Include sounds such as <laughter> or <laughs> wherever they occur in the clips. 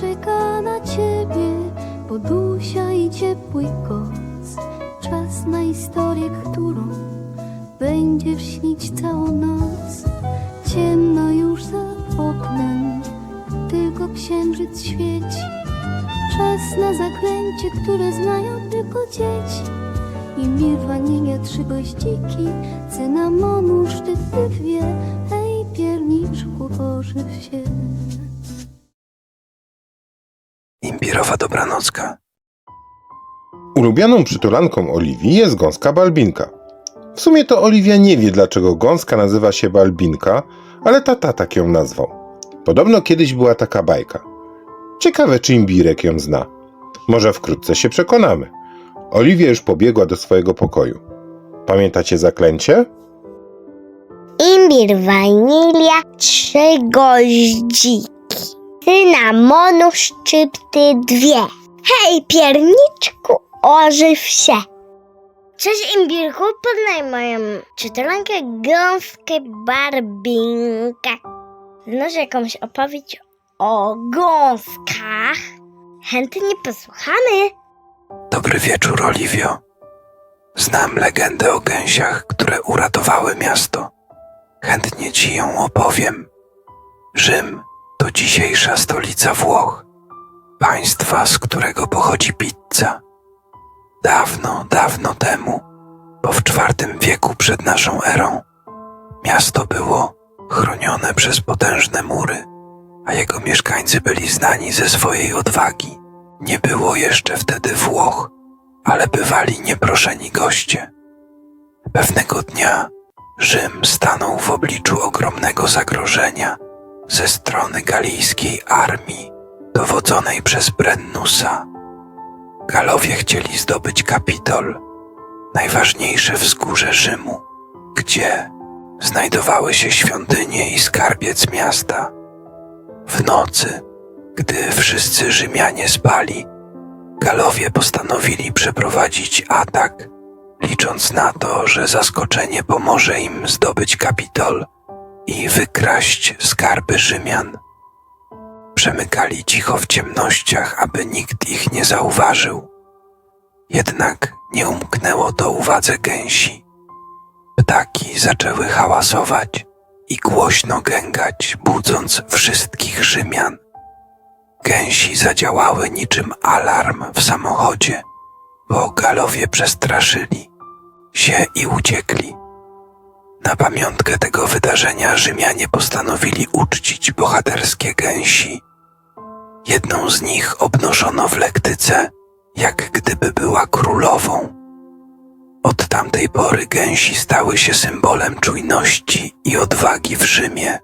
czeka na ciebie, podusia i ciepły koc. Czas na historię, którą będziesz śnić całą noc. Ciemno już za oknem, tylko księżyc świeci. Czas na zaklęcie, które znają tylko dzieci. Imbir, wanilia, trzy goździki, cynamonu, sztyty dwie. Hej, pierniczku, pożyw się. Imbirowa dobranocka. Ulubioną przytulanką Oliwii jest gąska Balbinka. W sumie to Oliwia nie wie, dlaczego gąska nazywa się Balbinka, ale tata tak ją nazwał. Podobno kiedyś była taka bajka. Ciekawe, czy Imbirek ją zna. Może wkrótce się przekonamy. Oliwia już pobiegła do swojego pokoju. Pamiętacie zaklęcie? Imbir, wanilia, trzy goździki. Cynamonu, szczypty dwie. Hej, pierniczku, ożyw się. Cześć, Imbirku, poznaj moją czytelankę gąskę Barbinkę. Znasz jakąś opowieść o gąskach? Chętnie posłuchamy. Dobry wieczór, Oliwio. Znam legendę o gęsiach, które uratowały miasto. Chętnie ci ją opowiem. Rzym to dzisiejsza stolica Włoch, państwa, z którego pochodzi pizza. Dawno, dawno temu, bo w IV wieku przed naszą erą, miasto było chronione przez potężne mury, a jego mieszkańcy byli znani ze swojej odwagi. Nie było jeszcze wtedy Włoch, ale bywali nieproszeni goście. Pewnego dnia Rzym stanął w obliczu ogromnego zagrożenia ze strony galijskiej armii dowodzonej przez Brennusa. Galowie chcieli zdobyć Kapitol, najważniejsze wzgórze Rzymu, gdzie znajdowały się świątynie i skarbiec miasta. W nocy gdy wszyscy Rzymianie spali, Galowie postanowili przeprowadzić atak, licząc na to, że zaskoczenie pomoże im zdobyć Kapitol i wykraść skarby Rzymian. Przemykali cicho w ciemnościach, aby nikt ich nie zauważył. Jednak nie umknęło to uwadze gęsi. Ptaki zaczęły hałasować i głośno gęgać, budząc wszystkich Rzymian. Gęsi zadziałały niczym alarm w samochodzie, bo galowie przestraszyli się i uciekli. Na pamiątkę tego wydarzenia Rzymianie postanowili uczcić bohaterskie gęsi. Jedną z nich obnoszono w lektyce, jak gdyby była królową. Od tamtej pory gęsi stały się symbolem czujności i odwagi w Rzymie.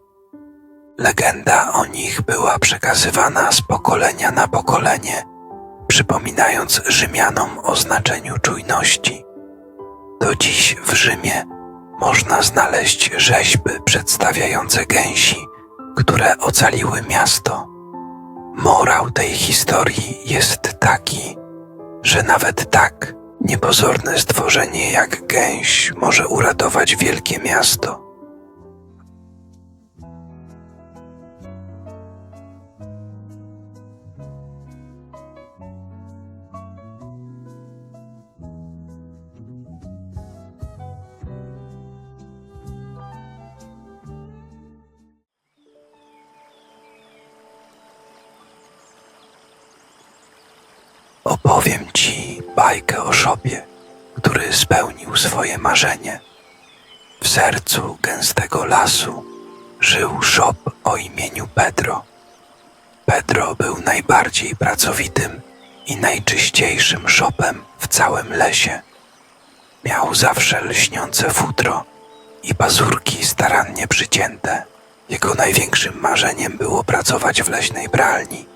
Legenda o nich była przekazywana z pokolenia na pokolenie, przypominając Rzymianom o znaczeniu czujności. Do dziś w Rzymie można znaleźć rzeźby przedstawiające gęsi, które ocaliły miasto. Morał tej historii jest taki, że nawet tak niepozorne stworzenie jak gęś może uratować wielkie miasto. Opowiem ci bajkę o szopie, który spełnił swoje marzenie. W sercu gęstego lasu żył szop o imieniu Pedro. Pedro był najbardziej pracowitym i najczyściejszym szopem w całym lesie. Miał zawsze lśniące futro i pazurki starannie przycięte. Jego największym marzeniem było pracować w leśnej pralni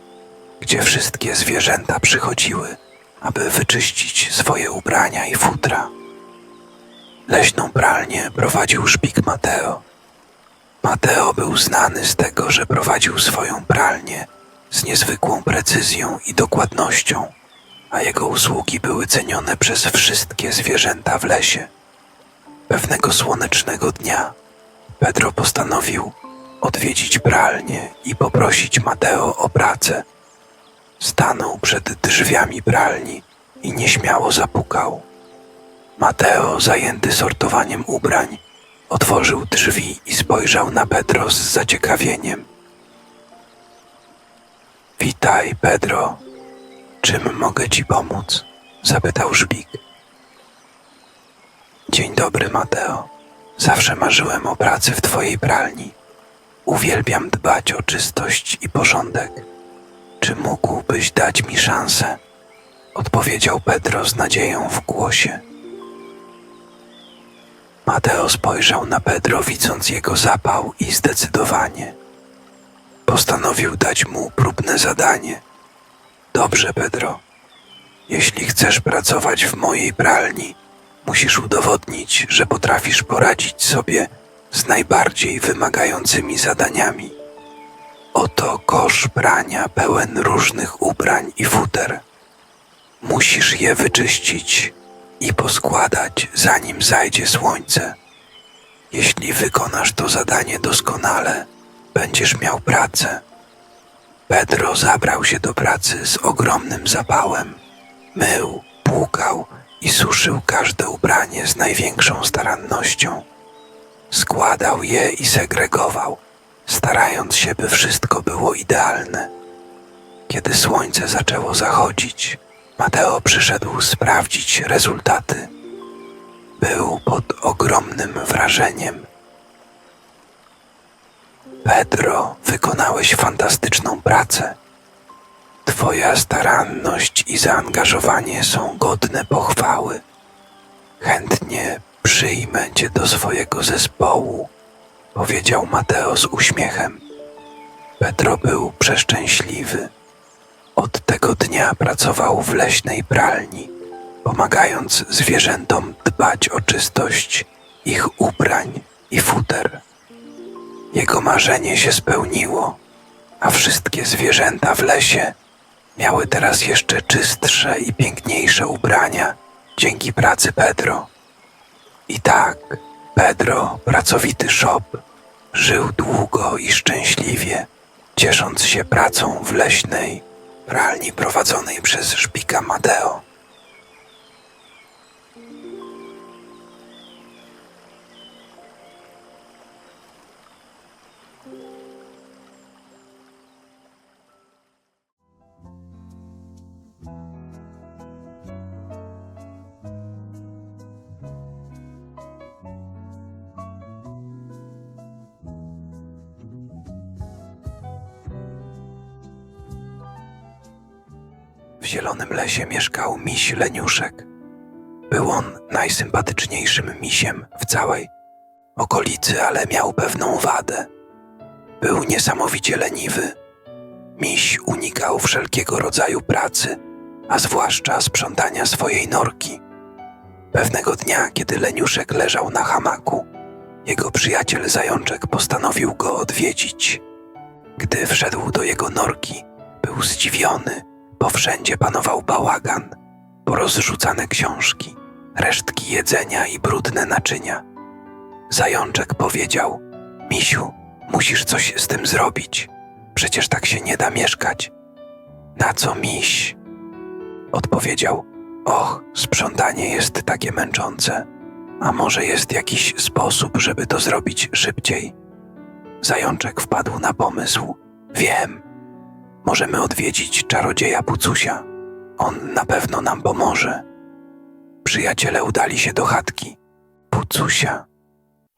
gdzie wszystkie zwierzęta przychodziły, aby wyczyścić swoje ubrania i futra. Leśną pralnię prowadził szpik Mateo. Mateo był znany z tego, że prowadził swoją pralnię z niezwykłą precyzją i dokładnością, a jego usługi były cenione przez wszystkie zwierzęta w lesie. Pewnego słonecznego dnia Pedro postanowił odwiedzić pralnię i poprosić Mateo o pracę Stanął przed drzwiami pralni i nieśmiało zapukał. Mateo, zajęty sortowaniem ubrań, otworzył drzwi i spojrzał na Pedro z zaciekawieniem. Witaj, Pedro. Czym mogę ci pomóc? zapytał Żbik. Dzień dobry, Mateo. Zawsze marzyłem o pracy w twojej pralni. Uwielbiam dbać o czystość i porządek. Czy mógłbyś dać mi szansę? Odpowiedział Pedro z nadzieją w głosie. Mateo spojrzał na Pedro, widząc jego zapał i zdecydowanie. Postanowił dać mu próbne zadanie. Dobrze, Pedro. Jeśli chcesz pracować w mojej pralni, musisz udowodnić, że potrafisz poradzić sobie z najbardziej wymagającymi zadaniami. Oto kosz prania pełen różnych ubrań i futer. Musisz je wyczyścić i poskładać, zanim zajdzie słońce. Jeśli wykonasz to zadanie doskonale, będziesz miał pracę. Pedro zabrał się do pracy z ogromnym zapałem. Mył, płukał i suszył każde ubranie z największą starannością. Składał je i segregował, starając się, by wszystko było idealne. Kiedy słońce zaczęło zachodzić, Mateo przyszedł sprawdzić rezultaty. Był pod ogromnym wrażeniem. Pedro, wykonałeś fantastyczną pracę. Twoja staranność i zaangażowanie są godne pochwały. Chętnie przyjmę cię do swojego zespołu, powiedział Mateo z uśmiechem. Pedro był przeszczęśliwy. Od tego dnia pracował w leśnej pralni, pomagając zwierzętom dbać o czystość ich ubrań i futer. Jego marzenie się spełniło, a wszystkie zwierzęta w lesie miały teraz jeszcze czystsze i piękniejsze ubrania dzięki pracy Pedro. I tak Pedro, pracowity szop, żył długo i szczęśliwie, ciesząc się pracą w leśnej pralni prowadzonej przez szpika Mateo. Zielonym lesie mieszkał miś Leniuszek. Był on najsympatyczniejszym misiem w całej okolicy, ale miał pewną wadę. Był niesamowicie leniwy. Miś unikał wszelkiego rodzaju pracy, a zwłaszcza sprzątania swojej norki. Pewnego dnia, kiedy Leniuszek leżał na hamaku, jego przyjaciel Zajączek postanowił go odwiedzić. Gdy wszedł do jego norki, był zdziwiony, bo wszędzie panował bałagan, porozrzucane książki, resztki jedzenia i brudne naczynia. Zajączek powiedział: Misiu, musisz coś z tym zrobić. Przecież tak się nie da mieszkać. Na co miś? Odpowiedział: Och, sprzątanie jest takie męczące. A może jest jakiś sposób, żeby to zrobić szybciej? Zajączek wpadł na pomysł. Wiem, możemy odwiedzić czarodzieja Pucusia. On na pewno nam pomoże. Przyjaciele udali się do chatki Pucusia.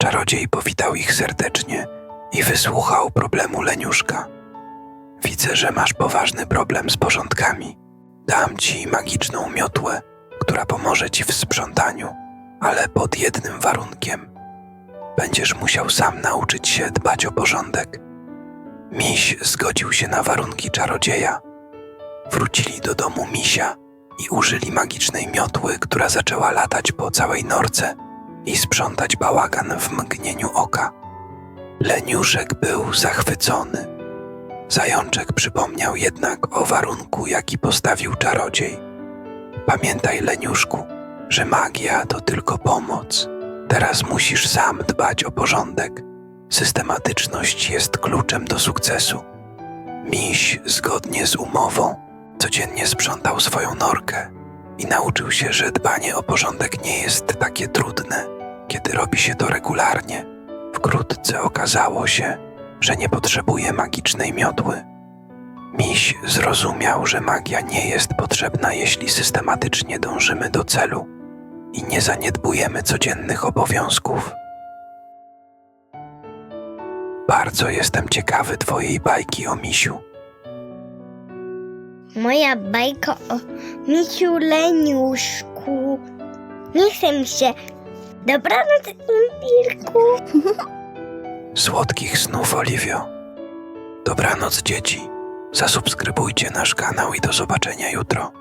Czarodziej powitał ich serdecznie i wysłuchał problemu Leniuszka. Widzę, że masz poważny problem z porządkami. Dam ci magiczną miotłę, która pomoże ci w sprzątaniu, ale pod jednym warunkiem. Będziesz musiał sam nauczyć się dbać o porządek. Miś zgodził się na warunki czarodzieja. Wrócili do domu misia i użyli magicznej miotły, która zaczęła latać po całej norce i sprzątać bałagan w mgnieniu oka. Leniuszek był zachwycony. Zajączek przypomniał jednak o warunku, jaki postawił czarodziej. Pamiętaj, Leniuszku, że magia to tylko pomoc. Teraz musisz sam dbać o porządek. Systematyczność jest kluczem do sukcesu. Miś, zgodnie z umową, Codziennie sprzątał swoją norkę i nauczył się, że dbanie o porządek nie jest takie trudne, kiedy robi się to regularnie. Wkrótce okazało się, że nie potrzebuje magicznej miotły. Miś zrozumiał, że magia nie jest potrzebna, jeśli systematycznie dążymy do celu i nie zaniedbujemy codziennych obowiązków. Bardzo jestem ciekawy Twojej bajki o misiu. Moja bajka o misiu leniuszku. Nie chcę mi się. Dobranoc, Imbirku. <laughs> Słodkich snów, Oliwio. Dobranoc, dzieci. Zasubskrybujcie nasz kanał i do zobaczenia jutro.